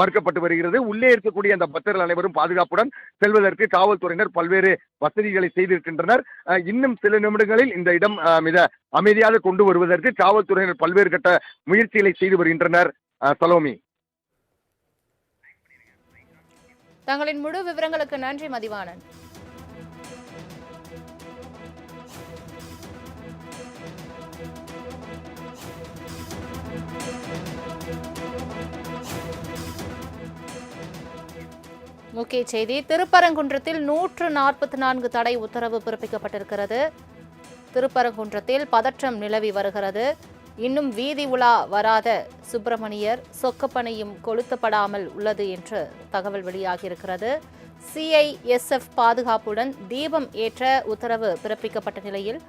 மறுக்கப்பட்டு வருகிறது. உள்ளே இருக்கக்கூடிய அந்த பக்தர்கள் அனைவரும் பாதுகாப்புடன் செல்வதற்கு காவல்துறையினர் பல்வேறு வசதிகளை செய்திருக்கின்றனர். இன்னும் சில நிமிடங்களில் இந்த இடம் மிக அமைதியாக கொண்டு வருவதற்கு காவல்துறையினர் பல்வேறு கட்ட முயற்சிகளை செய்து வருகின்றனர். சலோமி. தங்களின் முழு விவரங்களுக்கு நன்றி மதிவானன் முக்கிய செய்தி திருப்பரங்குன்றத்தில் நூற்று நாற்பத்தி நான்கு தடை உத்தரவு பிறப்பிக்கப்பட்டிருக்கிறது. திருப்பரங்குன்றத்தில் பதற்றம் நிலவி வருகிறது. இன்னும் வீதி உலா வராத சுப்பிரமணியர் சொக்கப்பணியும் கொளுத்தப்படாமல் உள்ளது என்று தகவல் வெளியாகியிருக்கிறது. சிஐஎஸ்எஃப் பாதுகாப்புடன் தீபம் ஏற்ற உத்தரவு பிறப்பிக்கப்பட்ட நிலையில்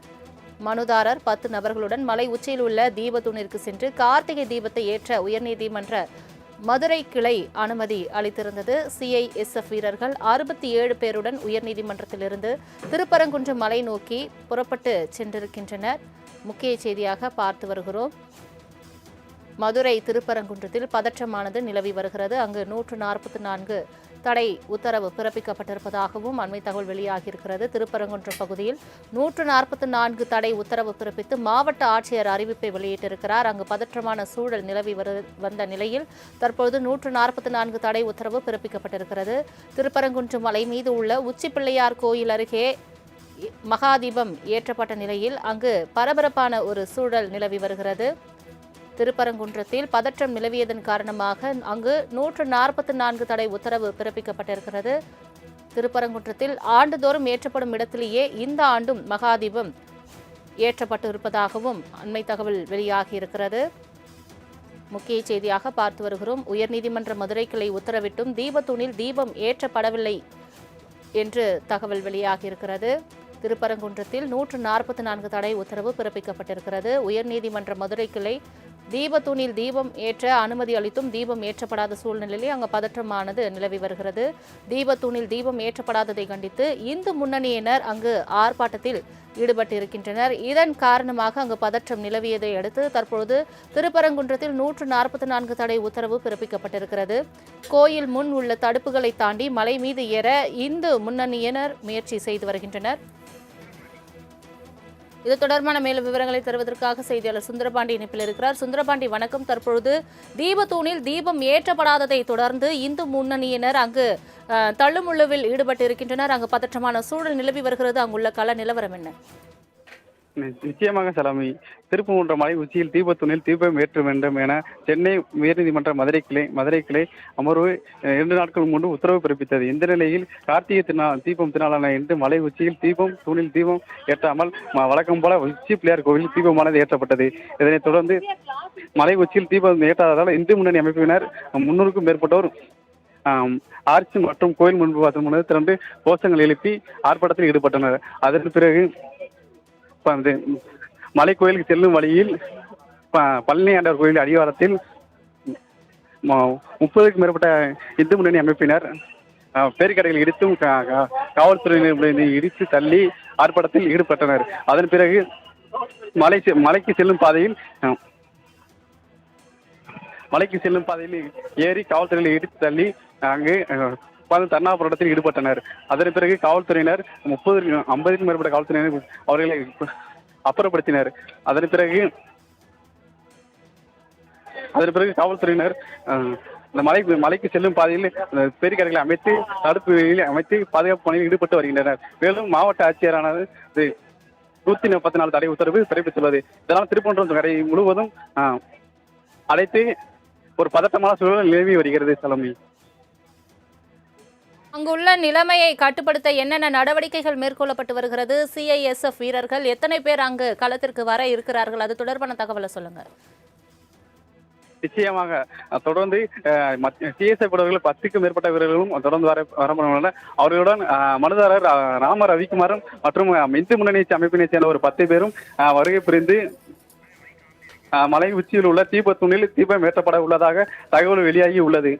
மனுதாரர் பத்து நபர்களுடன் மலை உச்சியில் உள்ள தீபத்தூணிற்கு சென்று கார்த்திகை தீபத்தை ஏற்ற உயர்நீதிமன்ற மதுரை கிளை அனுமதி அளித்திருந்தது. சிஐஎஸ்எஃப் வீரர்கள் அறுபத்தி ஏழு பேருடன் உயர்நீதிமன்றத்திலிருந்து திருப்பரங்குன்றம் மலை நோக்கி புறப்பட்டு சென்றிருக்கின்றனர். முக்கிய செய்தியாக பார்த்து வருகிறோம். மதுரை திருப்பரங்குன்றத்தில் பதற்றமானது நிலவி வருகிறது. அங்கு நூற்று நாற்பத்தி நான்கு தடை உத்தரவு பிறப்பிக்கப்பட்டிருப்பதாகவும் அண்மை தகவல் வெளியாகியிருக்கிறது. திருப்பரங்குன்றம் பகுதியில் நூற்று நாற்பத்தி நான்கு தடை உத்தரவு பிறப்பித்து மாவட்ட ஆட்சியர் அறிவிப்பை வெளியிட்டிருக்கிறார். அங்கு பதற்றமான சூழல் நிலவி வந்த நிலையில் தற்போது நூற்று நாற்பத்தி நான்கு தடை உத்தரவு பிறப்பிக்கப்பட்டிருக்கிறது. திருப்பரங்குன்றம் மலை மீது உள்ள உச்சிப்பிள்ளையார் கோயில் அருகே மகாதீபம் ஏற்றப்பட்ட நிலையில் அங்கு பரபரப்பான ஒரு சூழல் நிலவி வருகிறது. திருப்பரங்குன்றத்தில் பதற்றம் நிலவியதன் காரணமாக அங்கு நூற்று நாற்பத்தி நான்கு தடை உத்தரவு பிறப்பிக்கப்பட்டிருக்கிறது. திருப்பரங்குன்றத்தில் ஆண்டுதோறும் ஏற்றப்படும் இடத்திலேயே இந்த ஆண்டும் மகாதீபம் ஏற்றப்பட்டு இருப்பதாகவும் அண்மை தகவல் வெளியாகியிருக்கிறது. முக்கிய செய்தியாக பார்த்து வருகிறோம். உயர்நீதிமன்ற மதுரை கிளை உத்தரவிட்டும் தீபத்தூணில் தீபம் ஏற்றப்படவில்லை என்று தகவல் வெளியாகியிருக்கிறது. திருப்பரங்குன்றத்தில் நூற்று நாற்பத்தி நான்கு தடை உத்தரவு பிறப்பிக்கப்பட்டிருக்கிறது. உயர்நீதிமன்ற மதுரை கிளை தீபத்தூணில் தீபம் ஏற்ற அனுமதி அளித்தும் தீபம் ஏற்றப்படாத சூழ்நிலையில் அங்கு பதற்றமானது நிலவி வருகிறது. தீபத்தூணில் தீபம் ஏற்றப்படாததை கண்டித்து இந்து முன்னணியினர் அங்கு ஆர்ப்பாட்டத்தில் ஈடுபட்டிருக்கின்றனர். இதன் காரணமாக அங்கு பதற்றம் நிலவியதை அடுத்து தற்பொழுது திருப்பரங்குன்றத்தில் நூற்று நாற்பத்தி நான்கு தடை உத்தரவு பிறப்பிக்கப்பட்டிருக்கிறது. கோயில் முன் உள்ள தடுப்புகளை தாண்டி மலை மீது ஏற இந்து முன்னணியினர் முயற்சி செய்து வருகின்றனர். இது தொடர்பான மேலும் விவரங்களை தருவதற்காக செய்தியாளர் சுந்தரபாண்டி இணைப்பில் இருக்கிறார். சுந்தரபாண்டி வணக்கம். தற்பொழுது தீபத்தூணில் தீபம் ஏற்றப்படாததை தொடர்ந்து இந்து முன்னணியினர் அங்கு தள்ளுமுள்ளுவில் ஈடுபட்டு இருக்கின்றனர் அங்கு பதற்றமான சூழல் நிலவி வருகிறது. அங்குள்ள கள நிலவரம் என்ன? நிச்சயமாக சலாமி. திருப்பூன்ற மலை உச்சியில் தீபத்துணில் தீபம் ஏற்ற வேண்டும் என சென்னை உயர்நீதிமன்ற மதுரை கிளை மதுரை கிளை அமர்வு இரண்டு நாட்கள் முன்பு உத்தரவு பிறப்பித்தது. இந்த நிலையில் கார்த்திகை திருநாள் தீபம் திருநாளான இன்று மலை உச்சியில் தீபம் தூணில் தீபம் ஏற்றாமல் வழக்கம் போல உச்சி பிள்ளையார் கோவில் தீபமானது ஏற்றப்பட்டது. இதனைத் தொடர்ந்து மலை உச்சியில் தீபம் ஏற்றாததால் இந்து முன்னணி அமைப்பினர் முன்னூறுக்கும் மேற்பட்டோர் ஆம், ஆர்ச்சி மற்றும் கோயில் முன்பு வாசல் முன்னது திரண்டு கோஷங்கள் எழுப்பி ஆர்ப்பாட்டத்தில் ஈடுபட்டனர். அதன் பிறகு இப்போ வந்து மலைக்கோயிலுக்கு செல்லும் வழியில் ப- பழனி ஆண்டவர் கோயில் அடிவாரத்தில் ம- முப்பதுக்கும் மேற்பட்ட இந்து முன்னணி அமைப்பினர் பேரிக்கடைகள் இடித்தும் காவல்துறையினர் இடித்து தள்ளி ஆர்ப்பாட்டத்தில் ஈடுபட்டனர். அதன் பிறகு மலை செ- மலைக்கு செல்லும் பாதையில் மலைக்கு செல்லும் பாதையில் ஏறி காவல்துறையில் இடித்து தள்ளி அங்கு அஹ், தர்ணா போராட்டத்தில் ஈடுபட்டனர். அதன் பிறகு காவல்துறையினர் முப்பது ஐம்பதுக்கும் மேற்பட்ட காவல்துறையினர் அவர்களை அப்புறப்படுத்தினர். அதன் பிறகு அதன் பிறகு காவல்துறையினர் இந்த மலை மலைக்கு செல்லும் பாதையில் பெரிய அமைத்து தடுப்பு அமைத்து பாதுகாப்பு பணியில் ஈடுபட்டு வருகின்றனர். மேலும் மாவட்ட ஆட்சியரானது இது நூத்தி முப்பத்தி நாலு தடை உத்தரவு பிறப்பித்துள்ளது. இதனால் திருப்பூன்றம் கரை முழுவதும் அழைத்து ஒரு பதட்டமான சூழல் நிலவி வருகிறது சலமி அங்குள்ள நிலைமையை கட்டுப்படுத்த என்னென்ன நடவடிக்கைகள் மேற்கொள்ளப்பட்டு வருகிறது? சிஐஎஸ்எஃப் வீரர்கள் எத்தனை பேர் அங்கு களத்திற்கு வர இருக்கிறார்கள்? அது தொடர்பான தகவலை சொல்லுங்க. நிச்சயமாக தொடர்ந்து சிஎஸ்ஐ படவர்கள் பத்துக்கும் மேற்பட்ட வீரர்களும் தொடர்ந்து வர வரப்படுள்ளனர் அவர்களுடன் மனுதாரர் ராம ரவிக்குமாரும் மற்றும் இந்து முன்னணி அமைப்பினை சேர்ந்த ஒரு பத்து பேரும் வருகை புரிந்து மலை உச்சியில் உள்ள தீபத்துணில் தீபம் ஏற்றப்பட உள்ளதாக தகவல் வெளியாகி உள்ளது.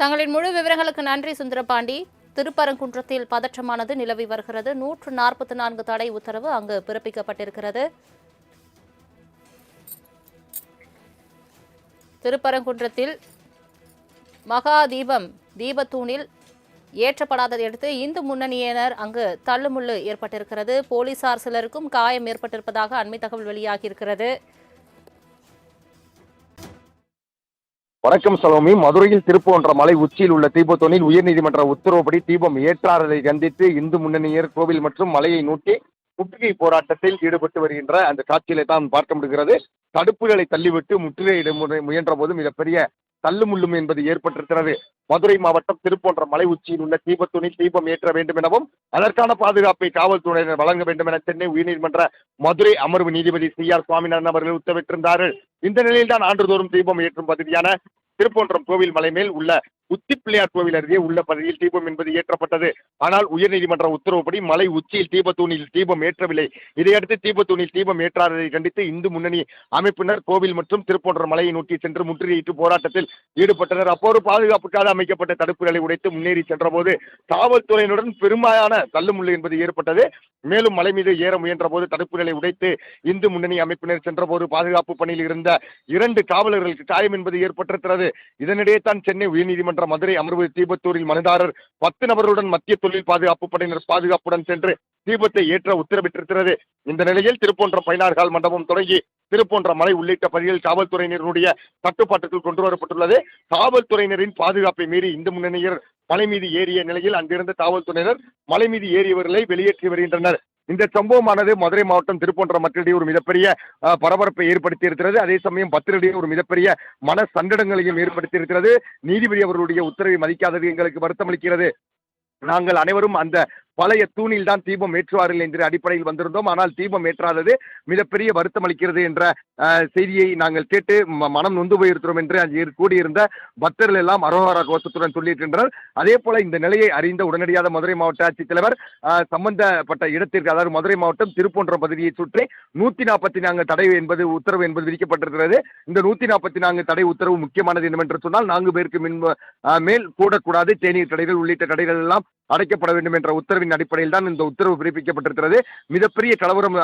தங்களின் முழு விவரங்களுக்கு நன்றி சுந்தரபாண்டி. திருப்பரங்குன்றத்தில் பதற்றமானது நிலவி வருகிறது. நூற்று நாற்பத்தி நான்கு தடை உத்தரவு அங்கு பிறப்பிக்கப்பட்டிருக்கிறது. திருப்பரங்குன்றத்தில் மகா தீபம் தீபத்தூணில் ஏற்றப்படாததை அடுத்து இந்து முன்னணியினர் அங்கு தள்ளுமுள்ளு ஏற்பட்டிருக்கிறது. போலீசார் சிலருக்கும் காயம் ஏற்பட்டிருப்பதாக அண்மை தகவல் வெளியாகியிருக்கிறது. வணக்கம் சலோமி. மதுரையில் திருப்போன்ற மலை உச்சியில் உள்ள தீபத்தோனில் உயர்நீதிமன்ற உத்தரவுப்படி தீபம் ஏற்றாரதை கண்டித்து இந்து முன்னணியர் கோவில் மற்றும் மலையை நோக்கி முற்றுகை போராட்டத்தில் ஈடுபட்டு வருகின்ற அந்த காட்சியிலே தான் பார்க்க முடிகிறது. தடுப்புகளை தள்ளிவிட்டு முற்றுகையிட முறை- முயன்ற போது மிகப்பெரிய தள்ளுமுள்ளும் என்பது ஏற்பட்டிருக்கிறது. மதுரை மாவட்டம் திருப்போன்ற மலை உச்சியில் உள்ள தீபத்துணி தீபம் ஏற்ற வேண்டும் எனவும் அதற்கான பாதுகாப்பை காவல்துறையினர் வழங்க வேண்டும் என சென்னை உயர்நீதிமன்ற மதுரை அமர்வு நீதிபதி சி ஆர் சுவாமிநாதன் அவர்கள் உத்தரவிட்டிருந்தார்கள். இந்த நிலையில்தான் ஆண்டுதோறும் தீபம் ஏற்றும் பகுதியான திருப்போன்றம் கோவில் மலை மேல் உள்ள உச்சி பிள்ளையார் கோவில் அருகே உள்ள பகுதியில் தீபம் என்பது ஏற்றப்பட்டது. ஆனால் உயர்நீதிமன்ற உத்தரவுப்படி மலை உச்சியில் தீபத்தூணில் தீபம் ஏற்றவில்லை. இதையடுத்து தீபத்தூணில் தீபம் ஏற்றாததை கண்டித்து இந்து முன்னணி அமைப்பினர் கோவில் மற்றும் திருப்போன்ற மலையை நோக்கி சென்று முற்றுகையிட்டு போராட்டத்தில் ஈடுபட்டனர். அப்போது பாதுகாப்புக்காக அமைக்கப்பட்ட தடுப்புகளை உடைத்து முன்னேறி சென்றபோது காவல்துறையினுடன் பெரும்பாலான தள்ளுமுள்ளு என்பது ஏற்பட்டது. மேலும் மலை மீது ஏற முயன்ற போது தடுப்புகளை உடைத்து இந்து முன்னணி அமைப்பினர் சென்றபோது பாதுகாப்பு பணியில் இருந்த இரண்டு காவலர்களுக்கு காயம் என்பது ஏற்பட்டிருக்கிறது. இதனிடையே தான் சென்னை உயர்நீதிமன்ற மதுரை அமர்வு தீபத்தூரில் மனுதாரர் பத்து நபர்களுடன் மத்திய தொழில் பாதுகாப்பு படையினர் பாதுகாப்புடன் சென்று தீபத்தை ஏற்ற உத்தரவிட்டிருக்கிறது. இந்த நிலையில் திருப்போன்ற பைனார்கால் மண்டபம் தொடங்கி திருப்போன்ற மலை உள்ளிட்ட பகுதியில் காவல்துறையினருடைய கட்டுப்பாட்டுக்குள் கொண்டு வரப்பட்டுள்ளது. காவல்துறையினரின் பாதுகாப்பை மீறி இந்து முன்னணியர் மலை மீது ஏறிய நிலையில் அங்கிருந்த காவல்துறையினர் மலை மீது ஏறியவர்களை வெளியேற்றி வருகின்றனர். இந்த சம்பவமானது மதுரை மாவட்டம் திருப்போன்ற மக்களிடையே ஒரு மிகப்பெரிய பரபரப்பை ஏற்படுத்தி இருக்கிறது. அதே சமயம் பத்திரிடையே ஒரு மிகப்பெரிய மன சங்கடங்களையும் ஏற்படுத்தி இருக்கிறது. நீதிபதி அவர்களுடைய உத்தரவை மதிக்காதது எங்களுக்கு வருத்தமளிக்கிறது. நாங்கள் அனைவரும் அந்த பழைய தூணில் தான் தீபம் ஏற்றுவார்கள் என்ற அடிப்படையில் வந்திருந்தோம். ஆனால் தீபம் ஏற்றாதது மிகப்பெரிய வருத்தம் அளிக்கிறது என்ற செய்தியை நாங்கள் கேட்டு ம- மனம் நொந்து போயிருக்கிறோம் என்று அங்கே கூடியிருந்த பக்தர்கள் எல்லாம் அரோகரா கோஷத்துடன் சொல்லியிருக்கின்றனர். அதே போல இந்த நிலையை அறிந்த உடனடியாக மதுரை மாவட்ட ஆட்சித்தலைவர் சம்பந்தப்பட்ட இடத்திற்கு அதாவது மதுரை மாவட்டம் திருப்போன்ற பகுதியை சுற்றி நூத்தி நாற்பத்தி நான்கு தடை என்பது உத்தரவு என்பது விதிக்கப்பட்டிருக்கிறது. இந்த நூத்தி நாற்பத்தி நான்கு தடை உத்தரவு முக்கியமானது என்னவென்று சொன்னால் நான்கு பேருக்கு மின் மேல் கூடக்கூடாது தேநீர் தடைகள் உள்ளிட்ட தடைகள் எல்லாம் அடைக்கப்பட வேண்டும் என்ற உத்தரவின் அடிப்படையில் தான் இந்த உத்தரவு பிறப்பிக்கப்பட்டிருக்கிறது. மிகப்பெரிய கலவரம்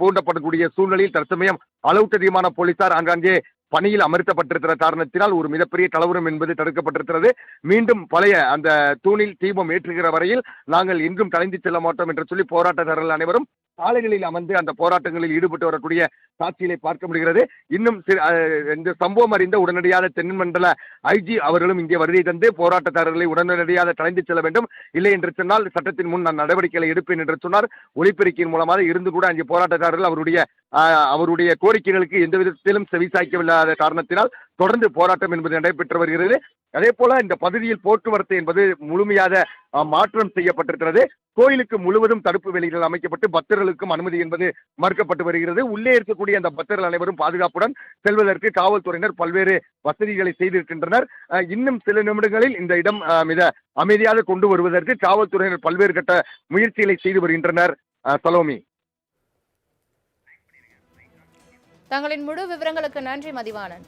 பூண்டப்படக்கூடிய சூழ்நிலையில் தற்சமயம் அளவுக்கு அதிகமான போலீசார் ஆங்காங்கே பணியில் அமர்த்தப்பட்டிருக்கிற காரணத்தினால் ஒரு மிகப்பெரிய கலவரம் என்பது தடுக்கப்பட்டிருக்கிறது. மீண்டும் பழைய அந்த தூணில் தீபம் ஏற்றுகிற வரையில் நாங்கள் எங்கும் கலைந்து செல்ல மாட்டோம் என்று சொல்லி போராட்டக்காரர்கள் அனைவரும் சாலைகளில் அமர்ந்து அந்த போராட்டங்களில் ஈடுபட்டு வரக்கூடிய காட்சிகளை பார்க்க முடிகிறது. இன்னும் இந்த சம்பவம் அறிந்த உடனடியாக தென்மண்டல ஐஜி அவர்களும் இங்கே வருகை தந்து போராட்டக்காரர்களை உடனடியாக கலைந்து செல்ல வேண்டும். இல்லை என்று சொன்னால் சட்டத்தின் முன் நான் நடவடிக்கைகளை எடுப்பேன் என்று சொன்னார். ஒளிப்பெருக்கின் மூலமாக இருந்து கூட அங்கே போராட்டக்காரர்கள் அவருடைய அவருடைய கோரிக்கைகளுக்கு எந்த விதத்திலும் செவிசாய்க்கவில்லாத காரணத்தினால் தொடர்ந்து போராட்டம் என்பது நடைபெற்று வருகிறது. அதே போல இந்த பகுதியில் போக்குவரத்து என்பது முழுமையாக மாற்றம் செய்யப்பட்டிருக்கிறது. கோயிலுக்கு முழுவதும் தடுப்பு வேலிகள் அமைக்கப்பட்டு பக்தர்களுக்கும் அனுமதி என்பது மறுக்கப்பட்டு வருகிறது. உள்ளே இருக்கக்கூடிய அந்த பக்தர்கள் அனைவரும் பாதுகாப்புடன் செல்வதற்கு காவல்துறையினர் பல்வேறு வசதிகளை செய்திருக்கின்றனர். இன்னும் சில நிமிடங்களில் இந்த இடம் மிக அமைதியாக கொண்டு வருவதற்கு காவல்துறையினர் பல்வேறு கட்ட முயற்சிகளை செய்து வருகின்றனர். சலோமி. தங்களின் முழு விவரங்களுக்கு நன்றி மதிவானன்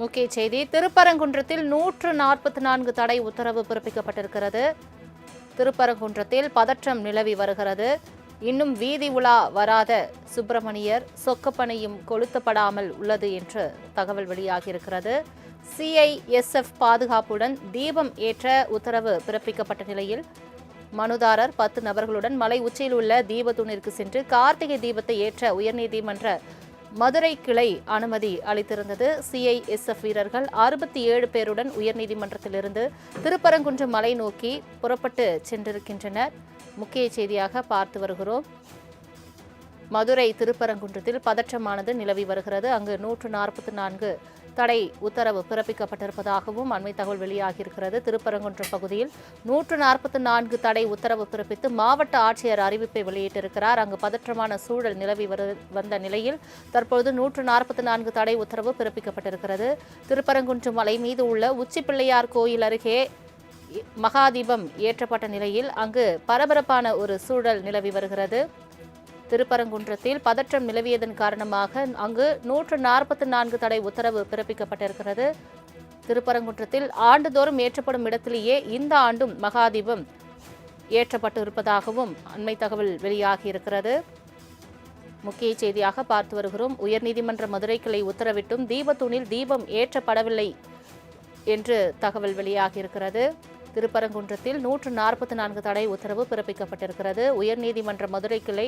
முக்கிய செய்தி திருப்பரங்குன்றத்தில் நூற்று நாற்பத்தி நான்கு தடை உத்தரவு பிறப்பிக்கப்பட்டிருக்கிறது. திருப்பரங்குன்றத்தில் பதற்றம் நிலவி வருகிறது. இன்னும் வீதி உலா வராத சுப்பிரமணியர் சொக்கப்பனையும் கொளுத்தப்படாமல் உள்ளது என்று தகவல் வெளியாகியிருக்கிறது. சிஐஎஸ்எஃப் பாதுகாப்புடன் தீபம் ஏற்ற உத்தரவு பிறப்பிக்கப்பட்ட நிலையில் மனுதாரர் பத்து நபர்களுடன் மலை உச்சியில் உள்ள தீபத்தூணிற்கு சென்று கார்த்திகை தீபத்தை ஏற்ற உயர்நீதிமன்ற மதுரை கிளை அனுமதி அளித்திருந்தது. சிஐஎஸ்எஃப் வீரர்கள் அறுபத்தி ஏழு பேருடன் உயர்நீதிமன்றத்திலிருந்து திருப்பரங்குன்றம் மலை நோக்கி புறப்பட்டு சென்றிருக்கின்றனர். முக்கிய செய்தியாக பார்த்து வருகிறோம். மதுரை திருப்பரங்குன்றத்தில் பதற்றமானது நிலவி வருகிறது. அங்கு நூற்று நாற்பத்தி நான்கு தடை உத்தரவு பிறப்பிக்கப்பட்டிருப்பதாகவும் அண்மை தகவல் வெளியாகியிருக்கிறது. திருப்பரங்குன்றம் பகுதியில் நூற்று நாற்பத்தி நான்கு தடை உத்தரவு பிறப்பித்து மாவட்ட ஆட்சியர் அறிவிப்பை வெளியிட்டிருக்கிறார். அங்கு பதற்றமான சூழல் நிலவி வரு- வந்த நிலையில் தற்பொழுது நூற்று நாற்பத்தி நான்கு தடை உத்தரவு பிறப்பிக்கப்பட்டிருக்கிறது. திருப்பரங்குன்றம் மலை மீது உள்ள உச்சிப்பிள்ளையார் கோயில் அருகே மகாதீபம் ஏற்றப்பட்ட நிலையில் அங்கு பரபரப்பான ஒரு சூழல் நிலவி வருகிறது. திருப்பரங்குன்றத்தில் பதற்றம் நிலவியதன் காரணமாக அங்கு நூற்று நாற்பத்தி நான்கு தடை உத்தரவு பிறப்பிக்கப்பட்டிருக்கிறது. திருப்பரங்குன்றத்தில் ஆண்டுதோறும் ஏற்றப்படும் இடத்திலேயே இந்த ஆண்டும் மகாதீபம் ஏற்றப்பட்டு இருப்பதாகவும் அண்மை தகவல் வெளியாகியிருக்கிறது. முக்கிய செய்தியாக பார்த்து வருகிறோம். உயர்நீதிமன்ற மதுரை கிளை உத்தரவிட்டும் தீபத்தூணில் தீபம் ஏற்றப்படவில்லை என்று தகவல் வெளியாகியிருக்கிறது. திருப்பரங்குன்றத்தில் நூற்று நாற்பத்தி நான்கு தடை உத்தரவு பிறப்பிக்கப்பட்டிருக்கிறது. உயர்நீதிமன்ற மதுரை கிளை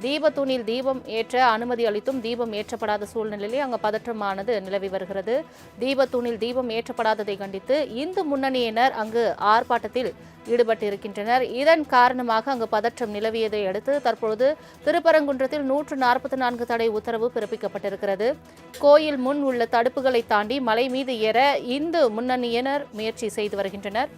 தீபத்தூணில் தீபம் ஏற்ற அனுமதி அளித்தும் தீபம் ஏற்றப்படாத சூழ்நிலையிலே அங்கு பதற்றமானது நிலவி வருகிறது. தீபத்தூணில் தீபம் ஏற்றப்படாததை கண்டித்து இந்து முன்னணியினர் அங்கு ஆர்ப்பாட்டத்தில் ஈடுபட்டிருக்கின்றனர். இதன் காரணமாக அங்கு பதற்றம் நிலவியதை அடுத்து தற்பொழுது திருப்பரங்குன்றத்தில் நூற்று நாற்பத்தி நான்கு தடை உத்தரவு பிறப்பிக்கப்பட்டிருக்கிறது. கோயில் முன் உள்ள தடுப்புகளை தாண்டி மலை மீது ஏற இந்து முன்னணியினர் முயற்சி செய்து வருகின்றனர்.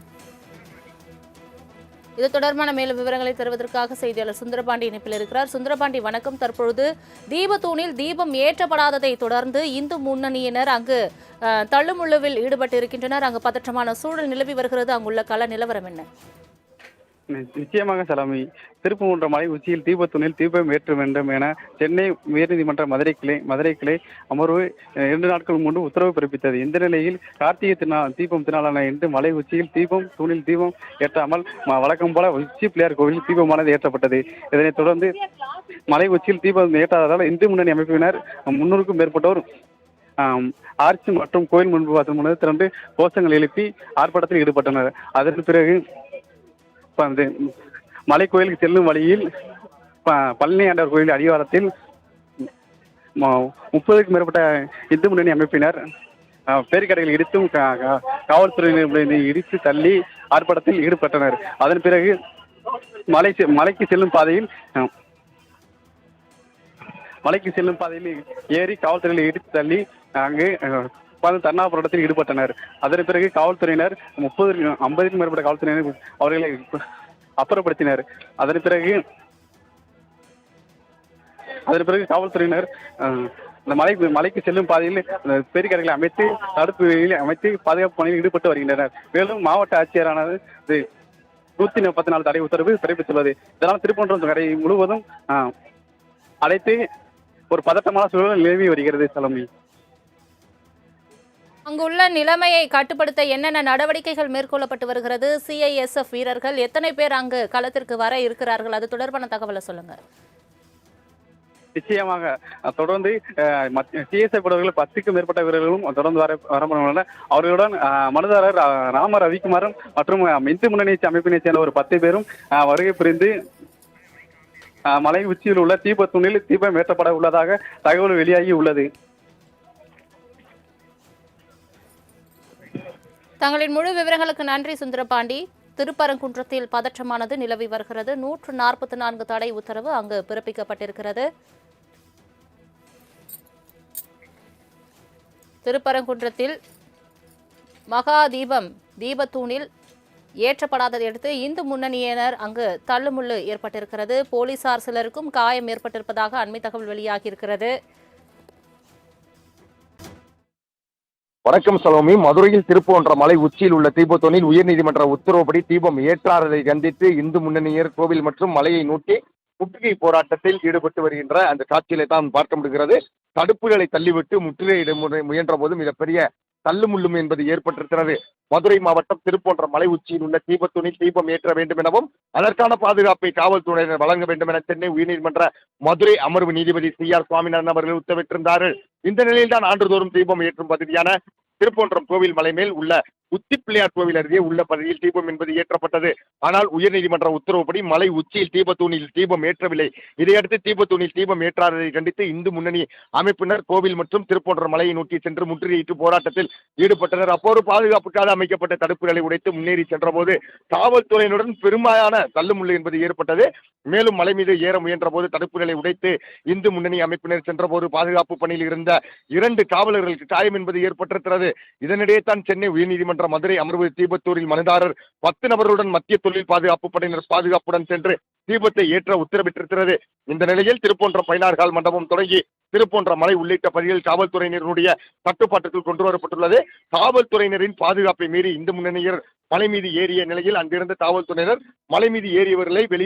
இது தொடர்பான மேலும் விவரங்களை தருவதற்காக செய்தியாளர் சுந்தரபாண்டி இணைப்பில் இருக்கிறார். சுந்தரபாண்டி வணக்கம். தற்பொழுது தீபத்தூணில் தீபம் ஏற்றப்படாததை தொடர்ந்து இந்து முன்னணியினர் அங்கு அஹ், தள்ளுமுள்ளுவில் ஈடுபட்டு இருக்கின்றனர் அங்கு பதற்றமான சூழல் நிலவி வருகிறது. அங்குள்ள கள நிலவரம் என்ன? நிச்சயமாக சலாமி. திருப்பூன்ற மலை உச்சியில் தீபத்துணில் தீபம் ஏற்ற வேண்டும் என சென்னை உயர்நீதிமன்ற மதுரை கிளை மதுரை கிளை அமர்வு இரண்டு நாட்கள் முன்பு உத்தரவு பிறப்பித்தது. இந்த நிலையில் கார்த்திகை திருநாள் தீபம் திருநாளான இன்று மலை உச்சியில் தீபம் தூணில் தீபம் ஏற்றாமல் வழக்கம் போல உச்சி பிள்ளையார் கோவில் தீபமானது ஏற்றப்பட்டது. இதனைத் தொடர்ந்து மலை உச்சியில் தீபம் ஏற்றாததால் இந்து முன்னணி அமைப்பினர் முன்னூறுக்கும் மேற்பட்டோர் ஆர்ச்சி மற்றும் கோயில் முன்பு வாசல் திரண்டு கோஷங்கள் எழுப்பி ஆர்ப்பாட்டத்தில் ஈடுபட்டனர். அதற்கு பிறகு மலை கோயிலுக்கு செல்லும் வழியில் ப- பழனி ஆண்டவர் கோயில் அடிவாரத்தில் ம- முப்பதுக்கும் மேற்பட்ட இந்து முன்னணி அமைப்பினர் பேரிக்கடைகள் இடித்தும் காவல்துறையினர் இடித்து தள்ளி ஆர்ப்பாட்டத்தில் ஈடுபட்டனர். அதன் பிறகு மலை செ- மலைக்கு செல்லும் பாதையில் மலைக்கு செல்லும் பாதையில் ஏறி காவல்துறையில் இடித்து தள்ளி அங்கு உட்கார்ந்து தர்ணா போராட்டத்தில் ஈடுபட்டனர். அதன் பிறகு காவல்துறையினர் முப்பது ஐம்பதுக்கும் மேற்பட்ட காவல்துறையினர் அவர்களை அப்புறப்படுத்தினர். அதன் பிறகு அதன் பிறகு காவல்துறையினர் இந்த மலை மலைக்கு செல்லும் பாதையில் அந்த பெருக்கடைகளை அமைத்து தடுப்பு அமைத்து பாதுகாப்பு பணியில் ஈடுபட்டு வருகின்றனர். மேலும் மாவட்ட ஆட்சியரானது இது நூத்தி முப்பத்தி நாலு தடை உத்தரவு பிறப்பித்துள்ளது. இதனால் திருப்பூன்றம் கடை முழுவதும் அடைத்து ஒரு பதட்டமான சூழல் நிலவி வருகிறது தலைமை அங்குள்ள நிலைமையை கட்டுப்படுத்த என்னென்ன நடவடிக்கைகள் மேற்கொள்ளப்பட்டு வருகிறது? சிஐஎஸ்எஃப் வீரர்கள் எத்தனை பேர் அங்கு களத்திற்கு வர இருக்கிறார்கள்? அது தொடர்பான தகவலை சொல்லுங்க. நிச்சயமாக தொடர்ந்து சிஎஸ்ஐ படகுகள் பத்துக்கும் மேற்பட்ட வீரர்களும் தொடர்ந்து வர வரப்படுகின்றனர் அவர்களுடன் மனுதாரர் ராம ரவிக்குமாரன் மற்றும் இந்து முன்னணி அமைப்பினை சேர்ந்த ஒரு பத்து பேரும் வருகை புரிந்து மலை உச்சியில் உள்ள தீபத்தூணில் தீபம் ஏற்றப்பட உள்ளதாக தகவல் வெளியாகி உள்ளது. தங்களின் முழு விவரங்களுக்கு நன்றி சுந்தரபாண்டி. திருப்பரங்குன்றத்தில் பதற்றமானது நிலவி வருகிறது. நூற்று நாற்பத்தி நான்கு தடை உத்தரவு அங்கு பிறப்பிக்கப்பட்டிருக்கிறது. திருப்பரங்குன்றத்தில் மகா தீபம் தீபத்தூணில் ஏற்றப்படாததை அடுத்து இந்து முன்னணியினர் அங்கு தள்ளுமுள்ளு ஏற்பட்டிருக்கிறது. போலீசார் சிலருக்கும் காயம் ஏற்பட்டிருப்பதாக அண்மை தகவல் வெளியாகியிருக்கிறது. வணக்கம் சலோமி மதுரையில் திருப்போன்ற மலை உச்சியில் உள்ள தீபத்தோனில் உயர்நீதிமன்ற உத்தரவுப்படி தீபம் ஏற்றாததை கண்டித்து இந்து முன்னணியர் கோவில் மற்றும் மலையை நோக்கி முற்றுகை போராட்டத்தில் ஈடுபட்டு வருகின்ற அந்த காட்சியிலை தான் பார்க்க முடிகிறது. தடுப்புகளை தள்ளிவிட்டு முற்றுகையிட முறை- முயன்ற போதும் மிகப்பெரிய தள்ளுமுள்ளும் என்பது ஏற்பட்டிருக்கிறது. மதுரை மாவட்டம் திருப்போன்ற மலை உச்சியில் உள்ள தீபத்துணில் தீபம் ஏற்ற வேண்டும் எனவும் அதற்கான பாதுகாப்பை காவல்துறையினர் வழங்க வேண்டும் என சென்னை உயர்நீதிமன்ற மதுரை அமர்வு நீதிபதி சி ஆர் சுவாமிநாதன் அவர்கள் உத்தரவிட்டிருந்தார்கள். இந்த நிலையில் தான் ஆண்டுதோறும் தீபம் ஏற்றும் பகுதியான திருப்போன்றம் கோவில் மலை மேல் உள்ள உச்சி பிள்ளையார் கோவில் அருகே உள்ள பகுதியில் தீபம் என்பது ஏற்றப்பட்டது. ஆனால் உயர்நீதிமன்ற உத்தரவுப்படி மலை உச்சியில் தீபத்தூணில் தீபம் ஏற்றவில்லை. இதையடுத்து தீபத்தூணில் தீபம் ஏற்றாததை கண்டித்து இந்து முன்னணி அமைப்பினர் கோவில் மற்றும் திருப்போன்ற மலையை நோக்கி சென்று முற்றுகையிட்டு போராட்டத்தில் ஈடுபட்டனர். அப்போது பாதுகாப்புக்காக அமைக்கப்பட்ட தடுப்புகளை உடைத்து முன்னேறி சென்றபோது காவல்துறையினுடன் பெரும்பாலான தள்ளுமுள்ளு என்பது ஏற்பட்டது. மேலும் மலை மீது ஏற முயன்ற போது தடுப்புகளை உடைத்து இந்து முன்னணி அமைப்பினர் சென்றபோது பாதுகாப்பு பணியில் இருந்த இரண்டு காவலர்களுக்கு காயம் என்பது ஏற்பட்டிருக்கிறது. இதனிடையே தான் சென்னை உயர்நீதிமன்ற மதுரை அமர்வு தீபத்தூரில் மனுதாரர் பத்து நபர்களுடன் மத்திய தொழில் பாதுகாப்பு படையினர் பாதுகாப்புடன் சென்று தீபத்தை ஏற்ற உத்தரவிட்டிருக்கிறது. இந்த நிலையில் திருப்போன்ற பைனார்கால் மண்டபம் தொடங்கி திருப்போன்ற மலை உள்ளிட்ட பகுதிகள் காவல்துறையினருடைய கட்டுப்பாட்டுக்குள் கொண்டு வரப்பட்டுள்ளது. காவல்துறையினரின் பாதுகாப்பை மீறி இந்து முன்னணியர் மலை மீது ஏறிய நிலையில் அங்கிருந்த காவல்துறையினர் மலை மீது ஏறியவர்களை வெளியே